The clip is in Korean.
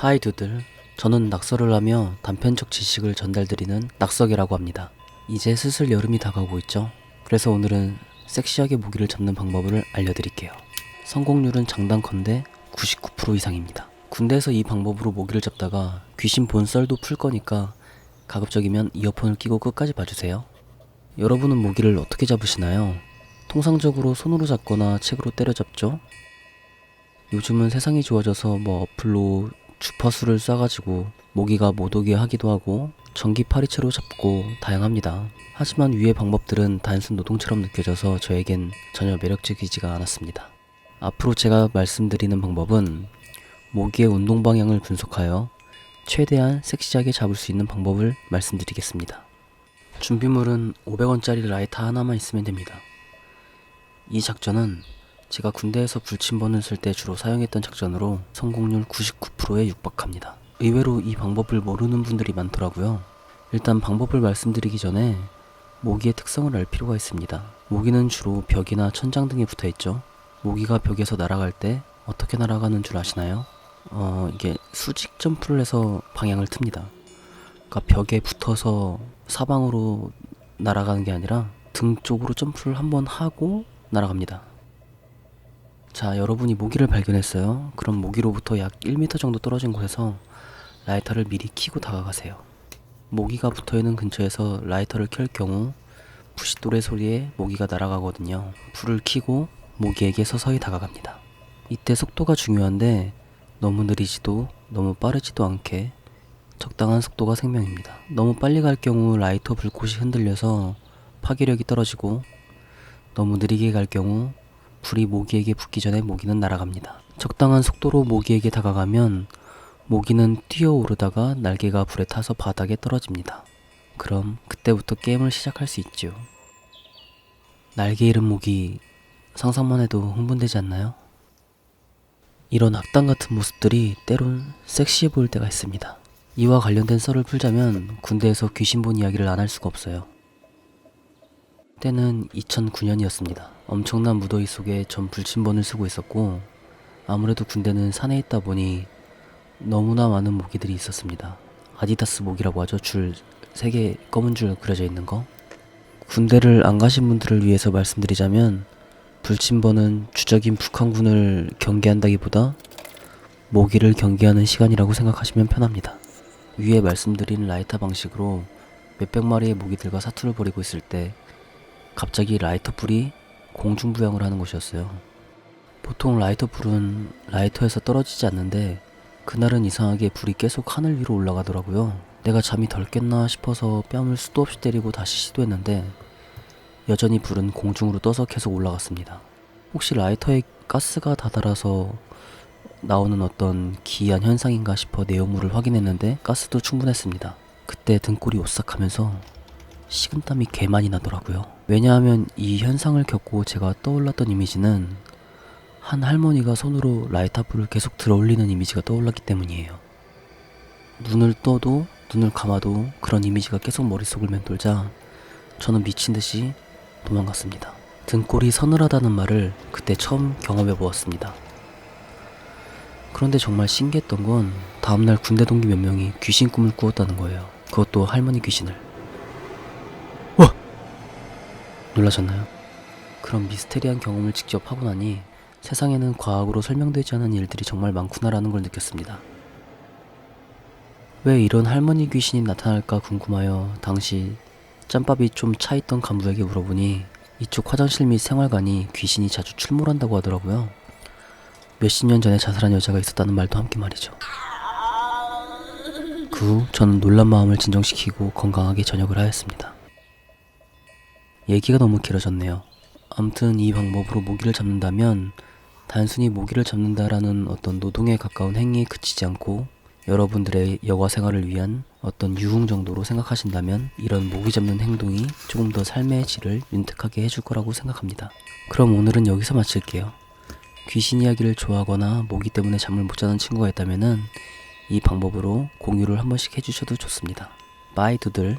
하이 두들. 저는 낙서를 하며 단편적 지식을 전달드리는 낙서계라고 합니다. 이제 슬슬 여름이 다가오고 있죠. 그래서 오늘은 섹시하게 모기를 잡는 방법을 알려드릴게요. 성공률은 장단컨대 99% 이상입니다. 군대에서 이 방법으로 모기를 잡다가 귀신 본 썰도 풀 거니까 가급적이면 이어폰을 끼고 끝까지 봐주세요. 여러분은 모기를 어떻게 잡으시나요? 통상적으로 손으로 잡거나 책으로 때려잡죠? 요즘은 세상이 좋아져서 뭐 어플로 주파수를 쏴가지고 모기가 못 오게 하기도 하고 전기 파리채로 잡고 다양합니다. 하지만 위의 방법들은 단순 노동처럼 느껴져서 저에겐 전혀 매력적이지가 않았습니다. 앞으로 제가 말씀드리는 방법은 모기의 운동 방향을 분석하여 최대한 섹시하게 잡을 수 있는 방법을 말씀드리겠습니다. 준비물은 500원짜리 라이터 하나만 있으면 됩니다. 이 작전은 제가 군대에서 불침번을 쓸 때 주로 사용했던 작전으로 성공률 99%에 육박합니다. 의외로 이 방법을 모르는 분들이 많더라고요. 일단 방법을 말씀드리기 전에 모기의 특성을 알 필요가 있습니다. 모기는 주로 벽이나 천장 등에 붙어 있죠. 모기가 벽에서 날아갈 때 어떻게 날아가는 줄 아시나요? 어, 이게 수직 점프를 해서 방향을 틉니다. 그러니까 벽에 붙어서 사방으로 날아가는 게 아니라 등 쪽으로 점프를 한번 하고 날아갑니다. 자, 여러분이 모기를 발견했어요. 그럼 모기로부터 약 1m 정도 떨어진 곳에서 라이터를 미리 켜고 다가가세요. 모기가 붙어 있는 근처에서 라이터를 켤 경우 부싯돌의 소리에 모기가 날아가거든요. 불을 켜고 모기에게 서서히 다가갑니다. 이때 속도가 중요한데 너무 느리지도 너무 빠르지도 않게 적당한 속도가 생명입니다. 너무 빨리 갈 경우 라이터 불꽃이 흔들려서 파괴력이 떨어지고 너무 느리게 갈 경우 불이 모기에게 붙기 전에 모기는 날아갑니다. 적당한 속도로 모기에게 다가가면 모기는 뛰어오르다가 날개가 불에 타서 바닥에 떨어집니다. 그럼 그때부터 게임을 시작할 수 있죠. 날개 잃은 모기 상상만 해도 흥분되지 않나요? 이런 악당 같은 모습들이 때론 섹시해 보일 때가 있습니다. 이와 관련된 썰을 풀자면 군대에서 귀신 본 이야기를 안 할 수가 없어요. 때는 2009년이었습니다. 엄청난 무더위 속에 전 불침번을 쓰고 있었고 아무래도 군대는 산에 있다 보니 너무나 많은 모기들이 있었습니다. 아디다스 모기라고 하죠. 줄 3개 검은 줄 그려져 있는 거. 군대를 안 가신 분들을 위해서 말씀드리자면 불침번은 주적인 북한군을 경계한다기보다 모기를 경계하는 시간이라고 생각하시면 편합니다. 위에 말씀드린 라이터 방식으로 몇백 마리의 모기들과 사투를 벌이고 있을 때 갑자기 라이터 불이 공중부양을 하는 것이었어요. 보통 라이터 불은 라이터에서 떨어지지 않는데 그날은 이상하게 불이 계속 하늘 위로 올라가더라고요. 내가 잠이 덜 깼나 싶어서 뺨을 수도 없이 때리고 다시 시도했는데 여전히 불은 공중으로 떠서 계속 올라갔습니다. 혹시 라이터에 가스가 다다라서 나오는 어떤 기이한 현상인가 싶어 내용물을 확인했는데 가스도 충분했습니다. 그때 등골이 오싹하면서 식은땀이 개 많이 나더라고요. 왜냐하면 이 현상을 겪고 제가 떠올랐던 이미지는 한 할머니가 손으로 라이터 불을 계속 들어 올리는 이미지가 떠올랐기 때문이에요. 눈을 떠도 눈을 감아도 그런 이미지가 계속 머릿속을 맴돌자 저는 미친 듯이 도망갔습니다. 등골이 서늘하다는 말을 그때 처음 경험해 보았습니다. 그런데 정말 신기했던 건 다음날 군대 동기 몇 명이 귀신 꿈을 꾸었다는 거예요. 그것도 할머니 귀신을. 와! 놀라셨나요? 그런 미스테리한 경험을 직접 하고 나니 세상에는 과학으로 설명되지 않은 일들이 정말 많구나라는 걸 느꼈습니다. 왜 이런 할머니 귀신이 나타날까 궁금하여 당시 짬밥이 좀 차있던 간부에게 물어보니 이쪽 화장실 및 생활관이 귀신이 자주 출몰한다고 하더라고요. 몇십 년 전에 자살한 여자가 있었다는 말도 함께 말이죠. 그 후 저는 놀란 마음을 진정시키고 건강하게 전역을 하였습니다. 얘기가 너무 길어졌네요. 아무튼 이 방법으로 모기를 잡는다면 단순히 모기를 잡는다라는 어떤 노동에 가까운 행위에 그치지 않고 여러분들의 여가 생활을 위한 어떤 유흥 정도로 생각하신다면 이런 모기 잡는 행동이 조금 더 삶의 질을 윤택하게 해줄 거라고 생각합니다. 그럼 오늘은 여기서 마칠게요. 귀신 이야기를 좋아하거나 모기 때문에 잠을 못 자는 친구가 있다면은 이 방법으로 공유를 한 번씩 해주셔도 좋습니다. 바이 두들.